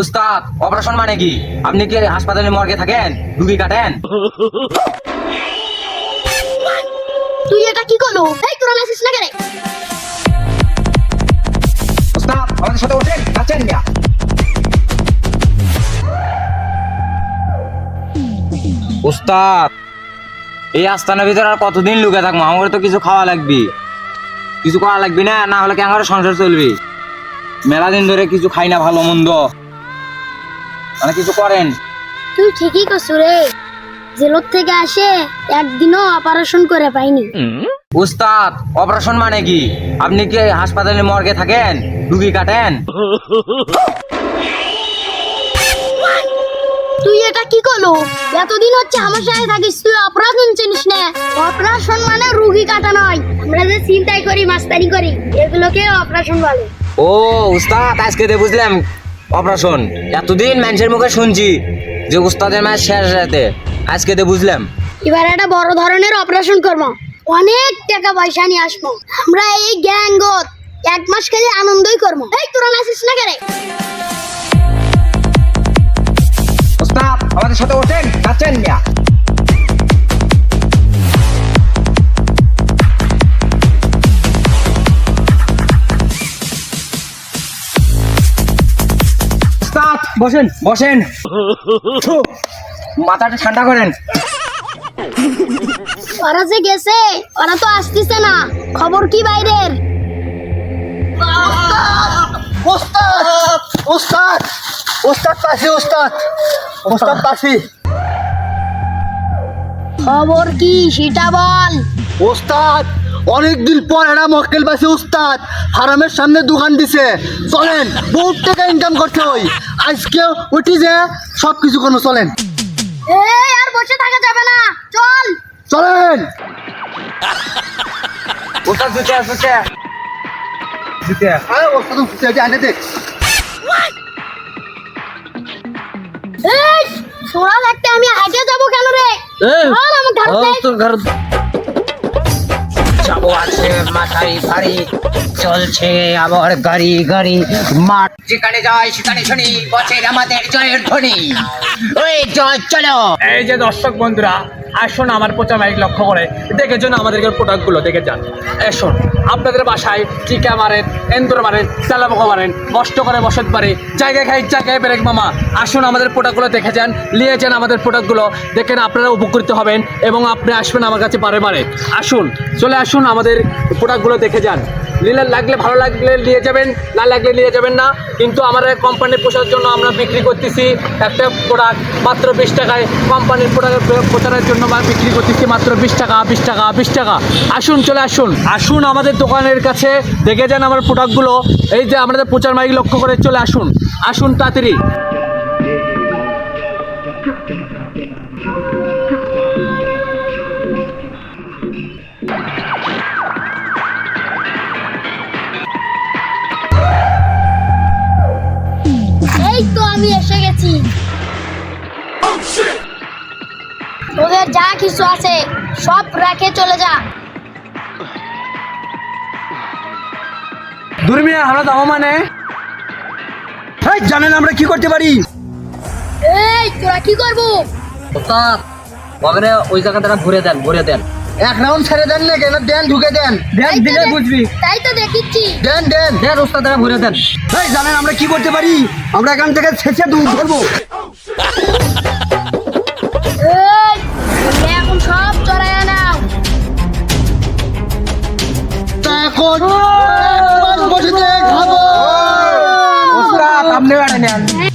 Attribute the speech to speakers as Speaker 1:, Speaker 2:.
Speaker 1: উস্তাদ অপারেশন মানে কি? আপনি কি হাসপাতালে মর্গে থাকেন? রুগী কাটেন?
Speaker 2: তুই এটা কি করল? এই তোরা নাচিস না কেন?
Speaker 1: উস্তাদ আমাদের সাথে ওঠেন কাছেন না উস্তাদ এই আস্তানার ভিতরে আর কতদিন লুকে থাকব? আমার তো কিছু খাওয়া লাগবে। কিছু খাওয়া লাগবে না না হলে কেন সংসার চলবে? মেলা দিন ধরে কিছু খাই না ভালো মন্দ। মানে কিছু করেন?
Speaker 2: তুই ঠিকই করছু রে। জেলত থেকে আসে একদিনও অপারেশন করে পাইনি।
Speaker 1: উস্তাদ অপারেশন মানে কি? আপনি কি হাসপাতালে মর্গে থাকেন? রুগী কাটেন?
Speaker 2: তুই এটা কি করল? এতদিন হচ্ছে আমার সাথে থাকিস তুই অপারেশন চিনিস না। অপারেশন মানে রুগী কাটা নয়। আমরা যে চিন্তাই করি মাস্তানি করি এগুলোকে অপারেশন বলে।
Speaker 1: ও উস্তাদ আজকে বুঝলাম অপারেশন। এতদিন মানুষের মুখে শুনছি যে উস্তাদের ম্যাচ শেষ রাতে। আজকে তো বুঝলাম।
Speaker 2: এবার একটা বড় ধরনের অপারেশন করব। অনেক টাকা পয়সা নিয়ে আসব। আমরা এই গ্যাংগত এক মাস খেলে আনন্দই করব। এই তোরা নাচিস না
Speaker 1: উস্তাদ আমাদের সাথে ওঠেন নাচেন না বসেন বসেন। মাথাটা ঠান্ডা করেন।
Speaker 2: ওরা যে গেছে ওরা তো আসতেছে না। খবর কি বাইরের?
Speaker 3: ওস্তাদ ওস্তাদ ওস্তাদ পাশে ওস্তাদ। ওস্তাদ পাশে।
Speaker 2: খবর কি সেটা বল।
Speaker 3: ওস্তাদ অনেকদিন পর এরা মক্কেল পাশে ওস্তাদ ফার্মের সামনে দোকান দিছে। চলেন বহুত টাকা ইনকাম করতে হই আজকে উঠি যে সব কিছু কোনো চলেন।
Speaker 2: এই আর বসে থাকা যাবে না। চল।
Speaker 3: চলেন।
Speaker 1: উস্তাদ জুতে জুতে জুতে
Speaker 3: আরে ওস্তাদ উঠতে আছে আনে দেখ।
Speaker 2: এই সোনা থাকতে আমি হাইটে যাব কেন রে? চল আমার ঘরতে
Speaker 1: যাব আছে মাথায় ভারী, চলছে আবার গাড়ি গাড়ি। মাঠ যেখানে যায় সেখানে শুনি বছর আমাদের জয়ের ধ্বনি। ওই জয়, চলো।
Speaker 4: এই যে দর্শক বন্ধুরা, আসুন আমার প্রচার মাইক লক্ষ্য করে। দেখে যান আমাদেরকে প্রোডাক্টগুলো দেখে যান। আসুন আপনাদের বাসায় টিকা মারেন, এন্দুর মারেন চালাপোকা মারেন, কষ্ট করে বসত পারে জায়গায় খাই জায়গায় বেরেক মামা। আসুন আমাদের প্রোডাক্টগুলো দেখে যান, নিয়ে যান আমাদের প্রোডাক্টগুলো দেখেন আপনারা উপকৃত হবেন এবং আপনি আসবেন আমার কাছে বারে বারে। আসুন, চলে আসুন আমাদের প্রোডাক্টগুলো দেখে যান। নিলে লাগলে ভালো লাগলে নিয়ে যাবেন, না লাগলে নিয়ে যাবেন না। কিন্তু আমাদের কোম্পানির পোষার জন্য আমরা বিক্রি করতেছি একটা প্রোডাক্ট মাত্র বিশ টাকায়। কোম্পানির প্রোডাক্ট প্রচারের জন্য বিক্রি করতেছি মাত্র বিশ টাকা বিশ টাকা বিশ টাকা। আসুন, চলে আসুন। আসুন আমাদের দোকানের কাছে, দেখে যান আমার প্রোডাক্টগুলো এই যে আমাদের প্রচার মাইক লক্ষ্য করে চলে আসুন। আসুন তাড়াতাড়ি।
Speaker 2: আমি এসে গেছি। তোদের যা কিছু আছে সব রেখে চলে যা।
Speaker 4: দুর্মিয়া আমরা দাম মানে।
Speaker 3: এই জানেন আমরা কি করতে পারি?
Speaker 2: এই তোরা কি করব?
Speaker 1: ওস্তাদ ওখানে ওই জায়গাটা ঘুরে দেন ঘুরে দেন।
Speaker 3: এক রাউন্ড ছেড়ে দেন না কেন? দেন ঢুকে দেন।
Speaker 2: দেন দিলে বুঝবি। তাই তো দেখিচ্ছি।
Speaker 3: দেন দেন
Speaker 1: দেন ওস্তাদ দ্বারা ভরে দেন।
Speaker 3: এই জানেন আমরা কি করতে পারি? আমরা এখান থেকে ছেঁচে দুধ ধরবো।
Speaker 2: এখন সব চড়ায় নাও
Speaker 3: এখন বসে খাব। ওস্তাদ আপনি বাড়ি নেন। হ্যাঁ।